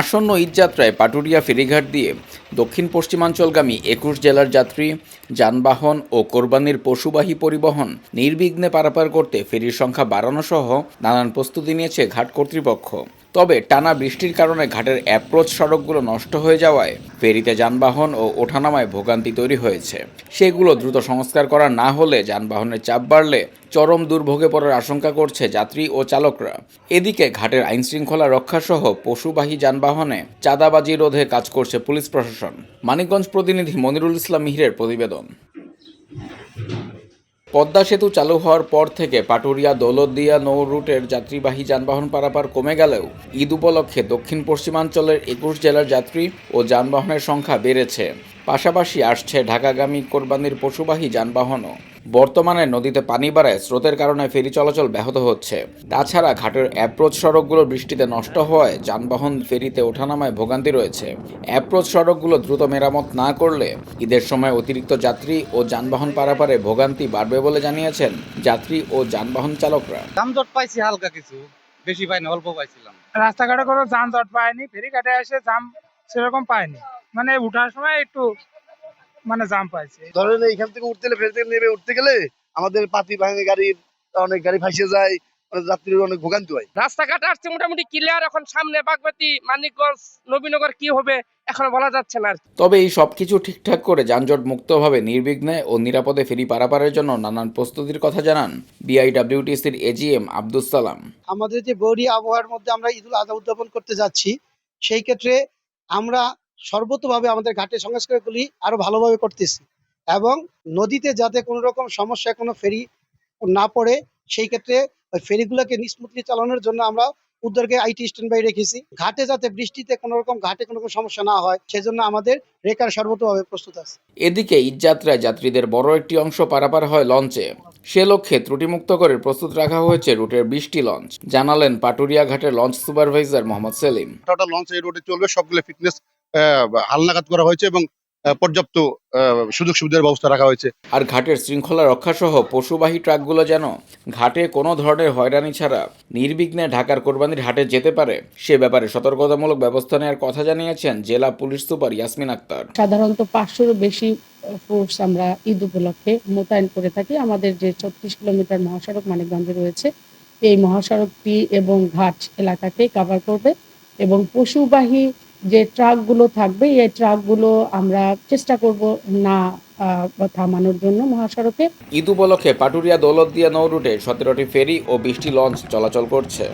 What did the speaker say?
আসন্ন ঈদযাত্রায় পাটুরিয়া, ফেরিঘাট দিয়ে দক্ষিণ পশ্চিমাঞ্চলগামী একুশ জেলার যাত্রী, যানবাহন ও কোরবানির পশুবাহী পরিবহন নির্বিঘ্নে পারাপার করতে ফেরির সংখ্যা বাড়ানো সহ নানান প্রস্তুতি নিয়েছে ঘাট কর্তৃপক্ষ। তবে টানা বৃষ্টির কারণে ঘাটের অ্যাপ্রোচ সড়কগুলো নষ্ট হয়ে যাওয়ায় ফেরিতে যানবাহন ও ওঠানামায় ভোগান্তি তৈরি হয়েছে। সেগুলো দ্রুত সংস্কার করা না হলে যানবাহনের চাপ বাড়লে চরম দুর্ভোগে পড়ার আশঙ্কা করছে যাত্রী ও চালকরা। এদিকে ঘাটের আইনশৃঙ্খলা রক্ষাসহ পশুবাহী যানবাহনে চাঁদাবাজি রোধে কাজ করছে পুলিশ প্রশাসন। মানিকগঞ্জ প্রতিনিধি মনিরুল ইসলাম মিহিরের প্রতিবেদন। পদ্মা সেতু চালু হওয়ার পর থেকে পাটুরিয়া, দৌলতদিয়া নৌ রুটের যাত্রীবাহী যানবাহন পারাপার কমে গেলেও ঈদ উপলক্ষে দক্ষিণ পশ্চিমাঞ্চলের একুশ জেলার যাত্রী ও যানবাহনের সংখ্যা বেড়েছে। পাশাপাশি আসছে ঢাকাগামী কোরবানির পশুবাহী যানবাহনও। বর্তমানে নদীতে পানি বাড়ায় স্রোতের কারণে ফেরি চলাচল ব্যাহত হচ্ছে। তাছাড়া ঘাটের অ্যাপ্রোচ সড়কগুলো বৃষ্টিতে নষ্ট হওয়ায় যানবাহন ফেরিতে ওঠানামায় ভোগান্তি রয়েছে। অ্যাপ্রোচ সড়কগুলো দ্রুত মেরামত না করলে ঈদের সময় অতিরিক্ত যাত্রী ও যানবাহন পারাপারে ভোগান্তি বাড়বে বলে জানিয়েছেন যাত্রী ও যানবাহন চালকরা। যানজট পাইছি হালকা কিছু বেশি পাইনি অল্প পাইছিলাম। রাস্তাঘাটে কোনো যানজট পায়নি ফেরিঘাটে এসে জাম সেরকম পায়নি। মানে উঠার সময় একটু মানে জাম পাইছে। ধরেন এইখান থেকে উঠতে গেলে ফেরি থেকে নেমে উঠতে গেলে আমাদের পাতি ভাঙে গাড়ির অনেক গাড়ি ফাঁসিয়ে যায় যাত্রীর অনেক ভোগান্তি হয়। রাস্তাঘাট আসছে মোটামুটি ক্লিয়ার এখন সামনে বাগবাতি মানিকগঞ্জ নবীনগর কি হবে এখন বলা যাচ্ছে না তবে এই সব কিছু ঠিকঠাক করে যানজট মুক্তভাবে নির্বিঘ্নে ও নিরাপদে ফেরি পারাপারের জন্য নানান প্রস্তুতির কথা জানান বিআইডব্লিউটিসির এজিএম আব্দুস সালাম। আমাদের যে বৌরি আবহাওয়ার মধ্যে আমরা ঈদুল আজহা উদযাপন করতে যাচ্ছি সেই ক্ষেত্রে আমরা সর্বতভাবে আমাদের ঘাটের সংস্কারগুলি আরও ভালোভাবে করতেছি। এবং নদীতে যাতে কোনো রকম সমস্যা কোনো ফেরি না পড়ে সেই ক্ষেত্রে ওই ফেরিগুলোকে স্মুথলি চালানোর জন্য আমরা উদ্যোগে আইটি স্ট্যান্ড বাই রেখেছি। ঘাটে যাতে বৃষ্টিতে কোনো রকম ঘাটে কোনো রকম সমস্যা না হয় সেজন্য আমাদের রেকার সর্বতভাবে প্রস্তুত আছে। এদিকে ঈদযাত্রায় যাত্রীদের বড় একটি অংশ পারাপার হয় লঞ্চে। সে লক্ষ্যে ত্রুটিমুক্ত করে প্রস্তুত রাখা হয়েছে রুটের বিশটি লঞ্চ। জানালেন পাটুরিয়া ঘাটের launch supervisor Mohammad Selim. Total launch এই রুটে চলবে সবগুলো ফিটনেস হালনাগাদ করা হয়েছে এবং পর্যাপ্ত আহ, সুযোগ সুবিধার ব্যবস্থা রাখা হয়েছে। আর ঘাটের শৃঙ্খলা রক্ষাসহ পশুবাহী ট্রাকগুলো যেন ঘাটে কোনো ধরনের হয়রানি ছাড়া নির্বিঘ্নে ঢাকার কোরবানির হাটে যেতে পারে সে ব্যাপারে সতর্কতামূলক ব্যবস্থা নেওয়ার কথা জানিয়েছেন জেলা পুলিশ সুপার ইয়াসমিন আক্তার। সাধারণত পাঁচশোরও বেশি ফোর্স আমরা ঈদ উপলক্ষে মোতায়েন করে থাকি। আমাদের যে ছত্রিশ কিলোমিটার মহাসড়ক মানিকগঞ্জে রয়েছে এই মহাসড়কটি এবং ঘাট এলাকাকে কভার করবে এবং পশুবাহী যে ট্রাকগুলো থাকবে, এই ট্রাকগুলো আমরা চেষ্টা করব না থামানোর জন্য মহাসড়কে। ঈদ উপলক্ষে পাটুরিয়া দৌলতদিয়া নৌ রুটে সতেরোটি ফেরি ও বিশটি লঞ্চ চলাচল করছে।